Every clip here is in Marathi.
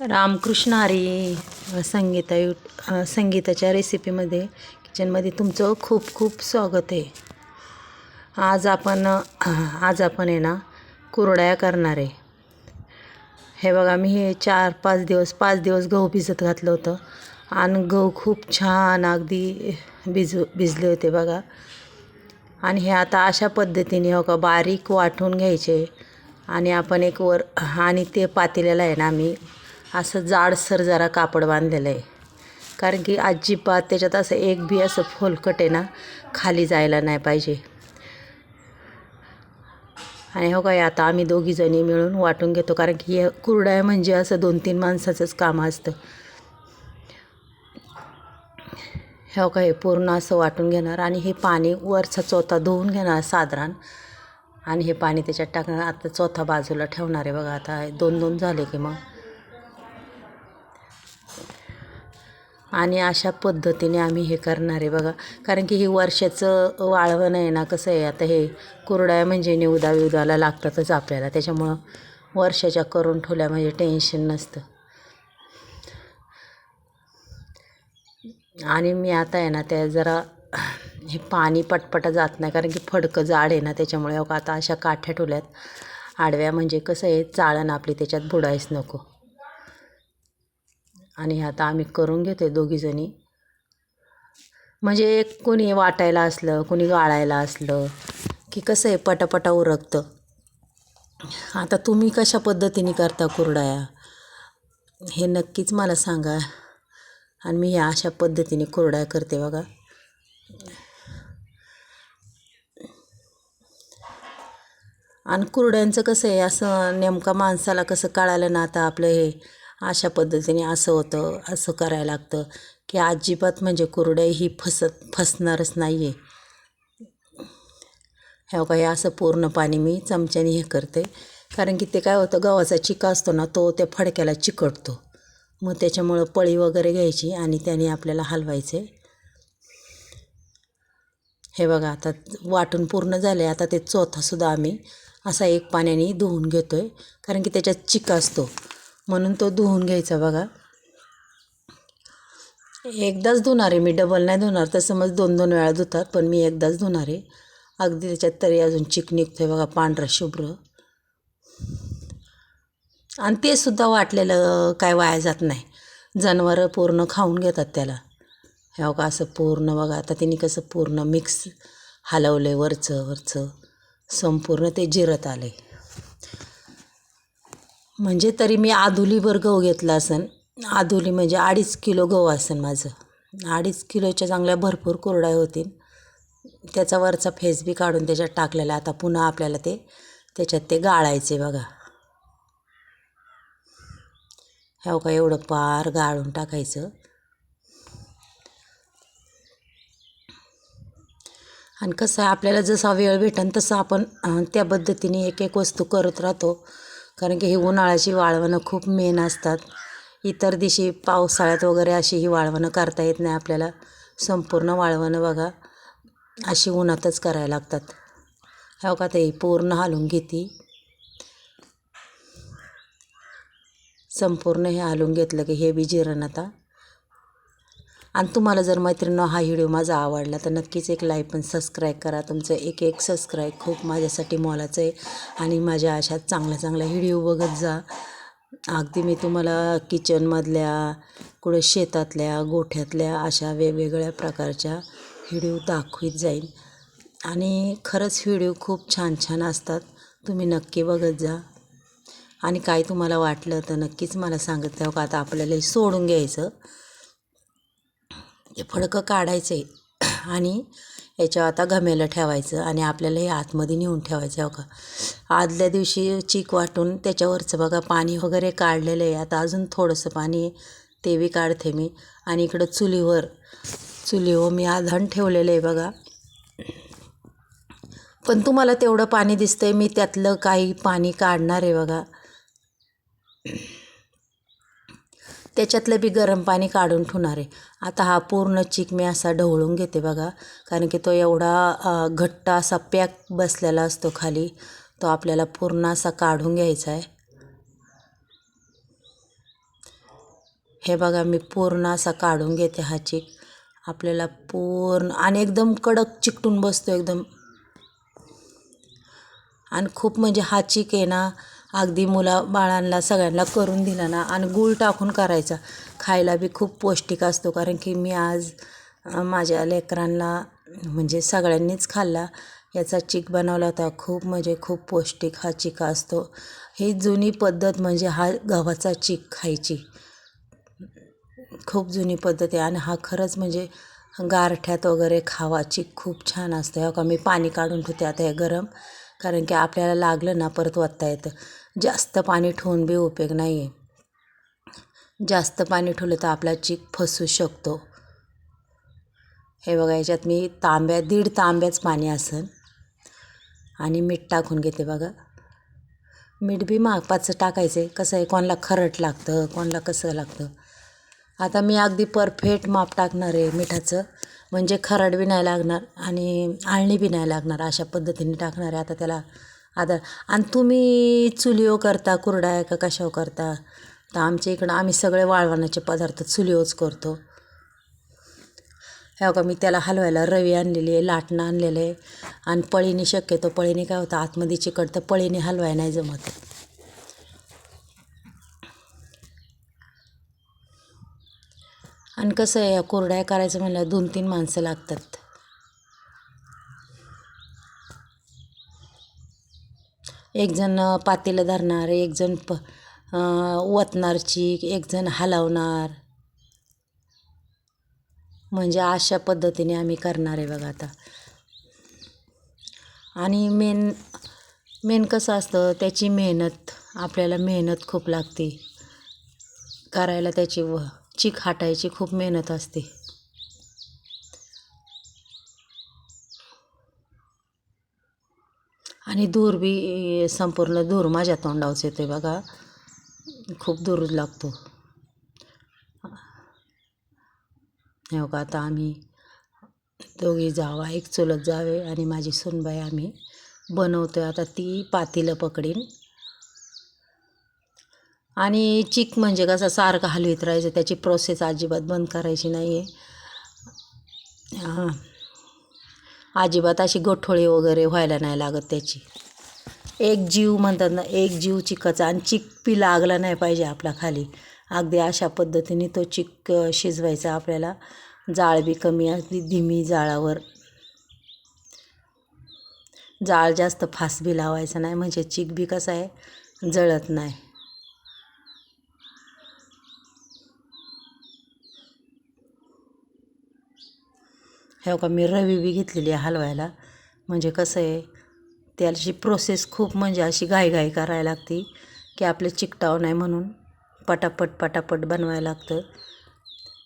रामकृष्ण हरी संगीता यू संगीताच्या रेसिपीमध्ये किचनमध्ये तुमचं खूप खूप स्वागत आहे. आज आपण आज आपण आहे ना कुरड्या करणार आहे. हे बघा मी हे चार पाच दिवस पाच दिवस गहू भिजत घातलं होतं. आणि गहू खूप छान अगदी भिजू भिजले होते बघा. आणि हे आता अशा पद्धतीने हो का बारीक वाटून घ्यायचे. आणि आपण एक वर आणि ते पातेल्याला आहे ना मी असं जाडसर जरा कापड बांधलेलं आहे. कारण की अजिबात त्याच्यात असं एक बी असं फोलकट आहे ना खाली जायला नाही पाहिजे. आणि हो काय आता आम्ही दोघीजणी मिळून वाटून घेतो कारण की हे कुरडाय म्हणजे असं दोन तीन माणसाचंच काम असतं. हे काय पूर्ण असं वाटून घेणार आणि हे पाणी वरचा चोथा धुवून घेणार साधारण. आणि हे पाणी त्याच्यात टाकणार आता चौथा बाजूला ठेवणार आहे बघा आता दोन दोन झाले की मग. आणि अशा पद्धतीने आम्ही हे करणार आहे बघा. कारण की हे वर्षाचं वाळवण आहे ना कसं आहे आता हे कुरड्या म्हणजे निवदा विवदाला लागतातच आपल्याला. त्याच्यामुळं वर्षाच्या करून ठेवल्या म्हणजे टेन्शन नसतं. आणि मी आता आहे ना त्या जरा हे पाणी पटपटा जात नाही कारण की फडकं जाड आहे ना त्याच्यामुळे आता अशा काठ्या ठेवल्यात. आडव्या म्हणजे कसं आहे चाळण आपली त्याच्यात बुडायच नको. आणि आता आम्ही करून घेतो आहे दोघीजणी. म्हणजे एक कोणी वाटायला असलं कोणी गाळायला असलं की कसं आहे पटापटा उरकतं. आता तुम्ही कशा पद्धतीने करता कुरडाया? हे नक्कीच मला सांगा. आणि मी ह्या अशा पद्धतीने कुरड्या करते बघा. आणि कुरड्यांचं कसं आहे असं नेमका माणसाला कसं कळालं ना आता आपलं हे अशा पद्धतीने असं होतं असं करायला लागतं की अजिबात म्हणजे कुरडई ही फसत फसणारच नाही आहे ह्या हो काही असं पूर्ण पाणी मी चमच्याने हे करते. कारण की ते काय होतं गव्हाचा चिका असतो ना तो त्या फडक्याला चिकटतो. मग त्याच्यामुळं पळी वगैरे घ्यायची आणि त्याने आपल्याला हलवायचे. हे बघा आता वाटून पूर्ण झाले. आता ते चौथासुद्धा आम्ही असा एक पाण्याने धुवून घेतो आहे कारण की त्याच्यात चिका असतो. म्हणून तो धुवून घ्यायचा बघा. एकदाच धुणार आहे मी डबल नाही धुणार. तर समज दोन दोन वेळा धुतात पण मी एकदाच धुणार आहे. अगदी त्याच्यात तरी अजून चिक निघतो आहे बघा पांढरा शुभ्र. आणि ते सुद्धा वाटलेलं काय वाया जात नाही. जनावरं पूर्ण खाऊन घेतात त्याला. ह्या का असं पूर्ण बघा. आता तिने कसं पूर्ण मिक्स हलवलं आहे वरचं वरचं. संपूर्ण ते जिरत आलं म्हणजे तरी मी आधुलीभर गहू घेतला असन. आधुली म्हणजे अडीच किलो गहू असेन माझं. अडीच किलोच्या चांगल्या भरपूर कुरड्या होतील. त्याचा वरचा फेस बी काढून त्याच्यात टाकलेला आता पुन्हा आपल्याला ते त्याच्यात ते गाळायचे बघा. ह्या का एवढं पार गाळून टाकायचं. आणि कसं आहे आपल्याला जसा वेळ भेटेल तसं आपण त्या पद्धतीने एक एक वस्तू करत राहतो. कारण की ही उन्हाळ्याची वाळवणं खूप मेन असतात. इतर दिवशी पावसाळ्यात वगैरे अशी ही वाळवणं करता येत नाही आपल्याला. संपूर्ण वाळवणं बघा अशी उन्हातच करायला लागतात. हो का ते पूर्ण हालून घेते. संपूर्ण हे हालून घेतलं की हे बी जिरण आता. आणि तुम्हाला जर मैत्रिणी हा व्हिडिओ माझा आवडला तर नक्कीच एक लाईक पण सबस्क्राईब करा. तुमचं एक एक सबस्क्राईब खूप माझ्यासाठी मोलाचं आहे. आणि माझ्या अशा चांगल्या चांगल्या व्हिडिओ बघत जा. अगदी मी तुम्हाला किचनमधल्या कुठे शेतातल्या गोठ्यातल्या अशा वेगवेगळ्या प्रकारच्या व्हिडिओ दाखवीत जाईल आणि खरंच व्हिडिओ खूप छान छान असतात. तुम्ही नक्की बघत जा. आणि काय तुम्हाला वाटलं तर नक्कीच मला सांगत जाऊ का आता आपल्याला सोडून घ्यायचं? हे फडकं काढायचं आहे आणि याच्यावर आता घमेलं ठेवायचं आणि आपल्याला हे आतमध्ये नेऊन ठेवायचं हो का आदल्या दिवशी चीक वाटून त्याच्यावरचं बघा पाणी वगैरे काढलेलं आहे. आता अजून थोडंसं पाणी ते बी काढते मी. आणि इकडं चुलीवर चुलीवर मी आधान ठेवलेलं आहे बघा. पण तुम्हाला तेवढं पाणी दिसतंय मी त्यातलं काही पाणी काढणार आहे बघा. त्याच्यातलं बी गरम पाणी काढून ठेवणार आहे. आता हा पूर्ण चिक मी असा ढवळून घेते बघा. कारण की तो एवढा घट्ट असा पॅक बसलेला असतो खाली. तो आपल्याला पूर्ण असा काढून घ्यायचा आहे. हे बघा मी पूर्ण असा काढून घेते हा चिक. आपल्याला पूर्ण आणि एकदम कडक चिकटून बसतो एकदम. आणि खूप म्हणजे हा चिक आहे ना अगदी मुला बाळांना सगळ्यांना करून दिला ना आणि गूळ टाकून करायचा. खायला बी खूप पौष्टिक असतो कारण की मी आज माझ्या लेकरांना म्हणजे सगळ्यांनीच खाल्ला. याचा चिक बनवला होता. खूप म्हणजे खूप पौष्टिक हा चिक असतो. ही जुनी पद्धत म्हणजे हा गव्हाचा चिक खायची. खूप जुनी पद्धत आहे आणि हा खरंच म्हणजे गारठ्यात वगैरे खावा. चिक खूप छान असतो. का मी पाणी काढून ठेवते आता हे गरम. कारण की आपल्याला लागलं ना परत वत्ता येतं. जास्त पाणी ठेवून बी उपयोग नाही आहे जास्त पाणी ठेवलं तर आपला चीक फसू शकतो. हे बघा याच्यात मी तांब्या दीड तांब्याच पाणी असेल. आणि मीठ टाकून घेते बघा. मीठ बी मापाचं टाकायचं आहे कसं आहे कोणाला खरट लागतं कोणाला कसं लागतं. आता मी अगदी परफेक्ट माप टाकणार आहे मिठाचं. म्हणजे खरड बी नाही लागणार आणि आळणी बी नाही लागणार अशा पद्धतीने टाकणार आहे. आता त्याला आता आणि तुम्ही चुलीवर करता कुरडाय का कशावर करता? तर आमच्या इकडं आम्ही सगळे वाळवणाचे पदार्थ चुलीओच करतो. हे का मी त्याला हलवायला रवी आणलेली आहे लाटणं आणलेलं आहे आणि पळीने शक्यतो पळीने काय होतं आतमध्ये चिकट तर पळीने हलवाय नाही जमत. आणि कसं आहे कोरड्या करायचं म्हणलं दोन तीन माणसं लागतात. एकजण पातेलं धरणार एकजण प ओतणारची एकजण हलवणार. म्हणजे अशा पद्धतीने आम्ही करणार आहे बघा आता. आणि मेन मेन कसं असतं त्याची मेहनत आपल्याला मेहनत खूप लागते. करायला त्याची व चीक हाटायची खूप मेहनत असते. आणि दूर बी संपूर्ण दूर माझ्या तोंडावच येते बघा. खूप दूर लागतो. हे बघा आता आम्ही दोघी जावा एक चुलत जावे आणि माझी सुनबाई आम्ही बनवतो आहे आता ती पातीलं पकडीन. आणि चिक म्हणजे कसं सारखं हलवीत राहायचं त्याची प्रोसेस अजिबात बंद करायची नाही आहे हां. अजिबात अशी गोठोळी वगैरे व्हायला नाही लागत त्याची. एक जीव म्हणतात ना एक जीव चिकाचा आणि चिकपी लागला नाही पाहिजे आपला खाली. अगदी अशा पद्धतीने तो चिक शिजवायचा आपल्याला. जाळ बी कमी असली धीमी जाळावर. जाळ जास्त फास बी लावायचा नाही म्हणजे चिक बी कसं आहे जळत नाही. हे का मी रवी बी घेतलेली आहे हलवायला. म्हणजे कसं आहे त्याची प्रोसेस खूप म्हणजे अशी घाईघाई करायला लागते की आपलं चिकटाव नाही म्हणून पटापट पटापट बनवायला लागतं.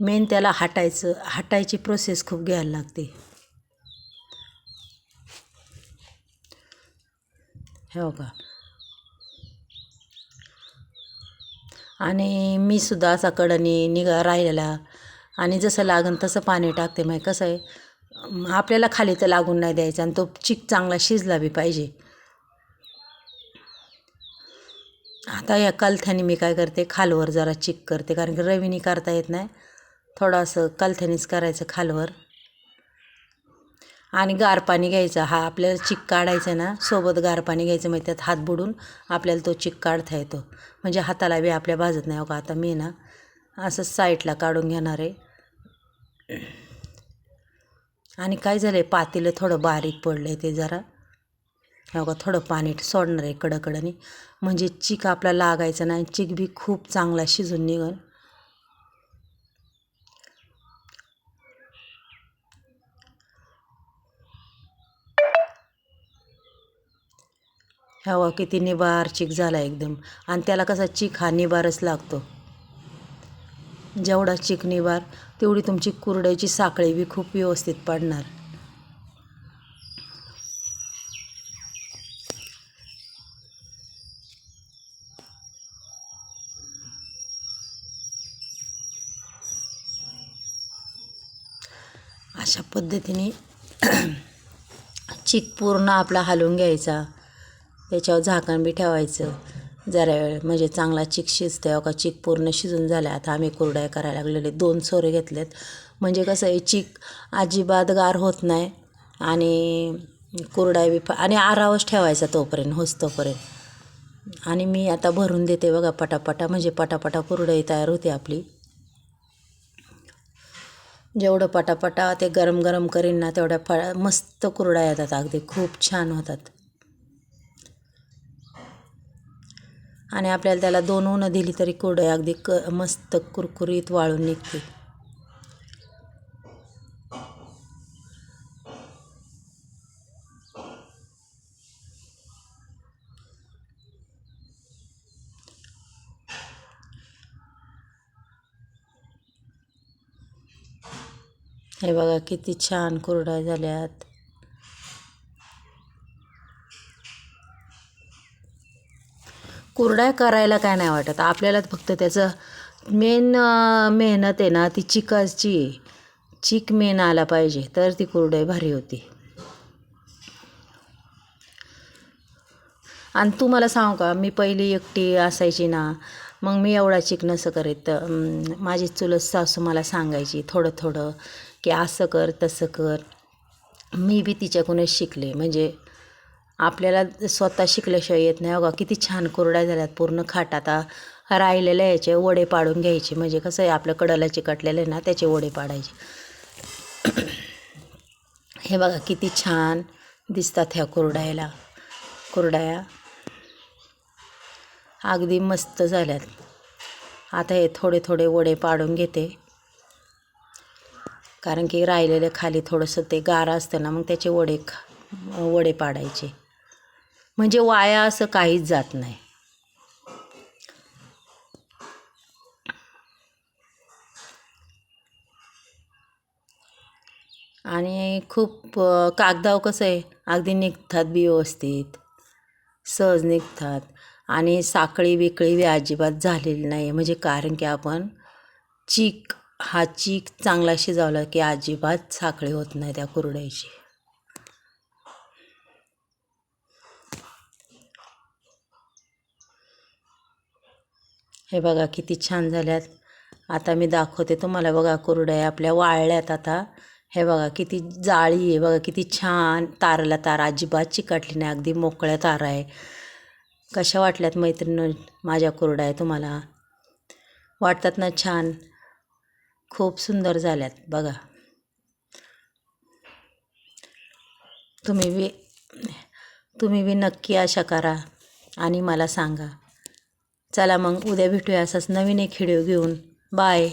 मेन त्याला हाटायचं हाटायची प्रोसेस खूप घ्यायला लागते. हो का आणि मी सुद्धा असा कडनी निघा राहिलेला आणि जसं लागन तसं पाणी टाकते. मग कसं आहे आपल्याला खाली तर लागून नाही द्यायचं आणि तो चिक चांगला शिजला बी पाहिजे. आता या कलथ्याने मी काय करते खालवर जरा चिक करते कारण की रवीनी करता येत नाही. थोडं असं करायचं खालवर. आणि गार पाणी घ्यायचं. हा आपल्याला चिक काढायचं आहे ना सोबत गार पाणी घ्यायचं मग त्यात हात बुडून आपल्याला तो चिक काढता येतो. म्हणजे हाताला बी आपल्या भाजत नाही. हो का आता मी ना असं साईडला काढून घेणार आहे. आणि काय झालं आहे पातेलं थोडं बारीक पडलं आहे ते जरा. हे बघा थोडं पाणी सोडणार आहे कडकडनी. म्हणजे चिक आपला लागायचा नाही. चिक बी खूप चांगला शिजून निघल हवा किती निबार चिक झाला एकदम. आणि त्याला कसा चिक हा निबारच लागतो. जेवढा चिकणीवार तेवढी तुमची कुरड्याची साखळी बी खूप व्यवस्थित पडणार. अशा पद्धतीने चिक पूर्ण आपला हलवून घ्यायचा. त्याच्यावर झाकण बी ठेवायचं. जरा वेळ म्हणजे चांगला चिक शिजते का चिक पूर्ण शिजून झाला आता आम्ही कुरड्या करायला लागलेले दोन सोरे घेतलेत. म्हणजे कसं आहे चिक अजिबात गार होत नाही आणि कुरडाय बी आणि आरावच ठेवायचा तोपर्यंत होसतोपर्यंत आणि मी आता भरून देते बघा पटापटा म्हणजे पटापटा कुरडई तयार होते आपली. जेवढं पटापटा ते गरम गरम करीन ना तेवढ्या फ मस्त कुरड्या येतात अगदी खूप छान होतात. आणि आपल्याला त्याला दोन ऊनं दिली तरी कुरडई अगदी क मस्त कुरकुरीत वाळून निघते. हे बघा किती छान कुरड्या झाल्यात. कुरड्या करायला काय नाही वाटत. आपल्याला फक्त त्याचं मेन मेहनत आहे ना ती चिकाची चिक मेन आला पाहिजे तर ती कुरडई भारी होती. आणि तू मला सांगू का मी पहिली एकटी असायची ना मग मी एवढा चिक नसं करीत. माझी चुलत सासू मला सांगायची थोडं थोडं की असं कर तसं कर. मी बी तिच्याकडूनच शिकले. म्हणजे आपल्याला स्वतः शिकल्याशिवाय येत नाही हो बघा किती छान कुरड्या झाल्यात पूर्ण खाट आता राहिलेल्या याचे वडे पाडून घ्यायचे. म्हणजे कसं आहे आपलं कडला चिकटलेलं आहे ना त्याचे वडे पाडायचे. हे बघा किती छान दिसतात ह्या कुरड्याला. कुरड्या अगदी मस्त झाल्यात. आता हे थोडे थोडे वडे पाडून घेते. कारण की राहिलेलं खाली थोडंसं ते गार असतं ना मग त्याचे वडे खा वडे पाडायचे. म्हणजे वाया असं काहीच जात नाही. आणि खूप कागदाव कसं आहे अगदी निघतात बी व्यवस्थित सहज निघतात. आणि साखळी बिकळी बी अजिबात झालेली नाही म्हणजे कारण की आपण चीक हा चीक चांगला शिजवला की अजिबात साखळी होत नाही त्या कुरड्याची. हे बघा किती छान झाल्यात. आता मी दाखवते तुम्हाला बघा कुरड्या आपल्या वाळल्यात आता. हे बघा किती जाळी आहे बघा किती छान तारला तार अजिबात चिकटली नाही अगदी मोकळ्या तारा आहे. कशा वाटल्यात मैत्रिणी माझ्या कुरड्या तुम्हाला? वाटतात ना छान? खूप सुंदर झाल्यात बघा. तुम्ही बी तुम्ही बी नक्की आशा करा आणि मला सांगा. चला मग उद्या भेटूया असाच नवीन एक व्हिडिओ घेऊन. बाय.